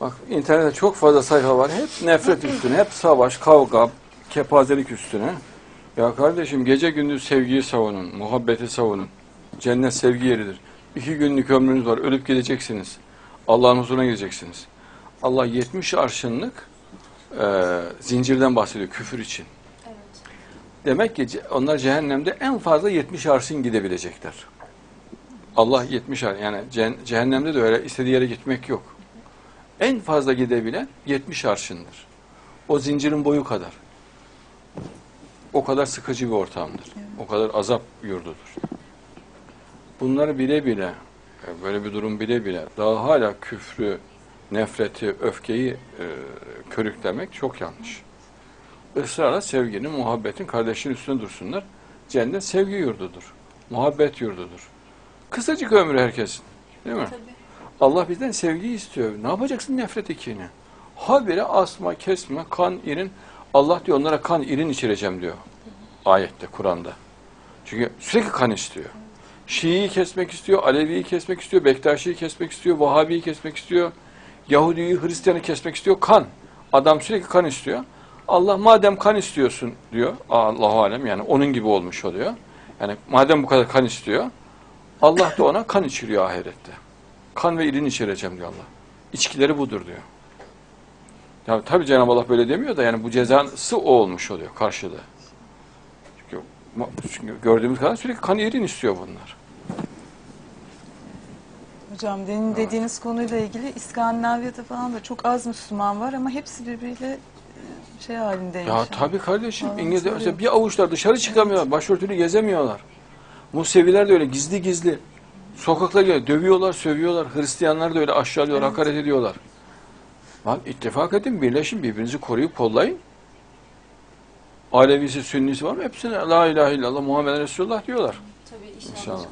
Bak internette çok fazla sayfa var. Hep nefret üstüne, hep savaş, kavga, kepazelik üstüne. Ya kardeşim gece gündüz sevgiyi savunun, muhabbeti savunun. Cennet sevgi yeridir. İki günlük ömrünüz var, ölüp gideceksiniz. Allah'ın huzuruna gideceksiniz. Allah 70 arşınlık e, zincirden bahsediyor küfür için. Evet. Demek ki onlar cehennemde en fazla 70 arşın gidebilecekler. Allah 70 arşın yani ceh- cehennemde de öyle istediği yere gitmek yok. En fazla gidebilen 70 arşındır. O zincirin boyu kadar. O kadar sıkıcı bir ortamdır. O kadar azap yurdudur. Bunları bile bile, böyle bir durum bile bile daha hala küfrü, nefreti, öfkeyi e, körüklemek çok yanlış ısrarla sevginin, muhabbetin kardeşin üstüne dursunlar. Cennet sevgi yurdudur. Muhabbet yurdudur. Kısacık ömrü herkesin. Değil mi? Tabii. Allah bizden sevgi istiyor. Ne yapacaksın nefret ekini? Habire asma, kesme, kan, irin. Allah diyor onlara kan, irin içireceğim diyor. Ayette, Kur'an'da. Çünkü sürekli kan istiyor. Şii'yi kesmek istiyor, Alevi'yi kesmek istiyor, Bektaşi'yi kesmek istiyor, Vahabi'yi kesmek istiyor, Yahudi'yi, Hristiyan'ı kesmek istiyor. Kan. Adam sürekli kan istiyor. Allah madem kan istiyorsun diyor. Allahu alem yani onun gibi olmuş oluyor. Yani madem bu kadar kan istiyor. Allah da ona kan içiriyor ahirette. Kan ve irin içireceğim diyor Allah. İçkileri budur diyor. Ya tabii Cenab-ı Allah böyle demiyor da yani bu cezası o olmuş oluyor karşılığı. Çünkü, çünkü gördüğümüz kadar sürekli kan irin istiyor bunlar. Hocam demin dediğiniz konuyla ilgili İskandinavya'da falan da çok az Müslüman var ama hepsi birbiriyle e, şey halindeymiş. Ya tabii kardeşim Vallahi İngilizce bir avuçlar dışarı çıkamıyorlar. Başörtülü gezemiyorlar. Museviler de öyle gizli gizli. Sokaklara geliyor, dövüyorlar, sövüyorlar. Hristiyanlar da öyle aşağılıyor, Evet. hakaret ediyorlar. Bak ittifak edin, birleşin, birbirinizi koruyup kollayın. Alevisi, Sünnisi var mı? Hepsine La ilahe illallah Muhammed Resulullah diyorlar. Tabii. İnşallah. İnşallah.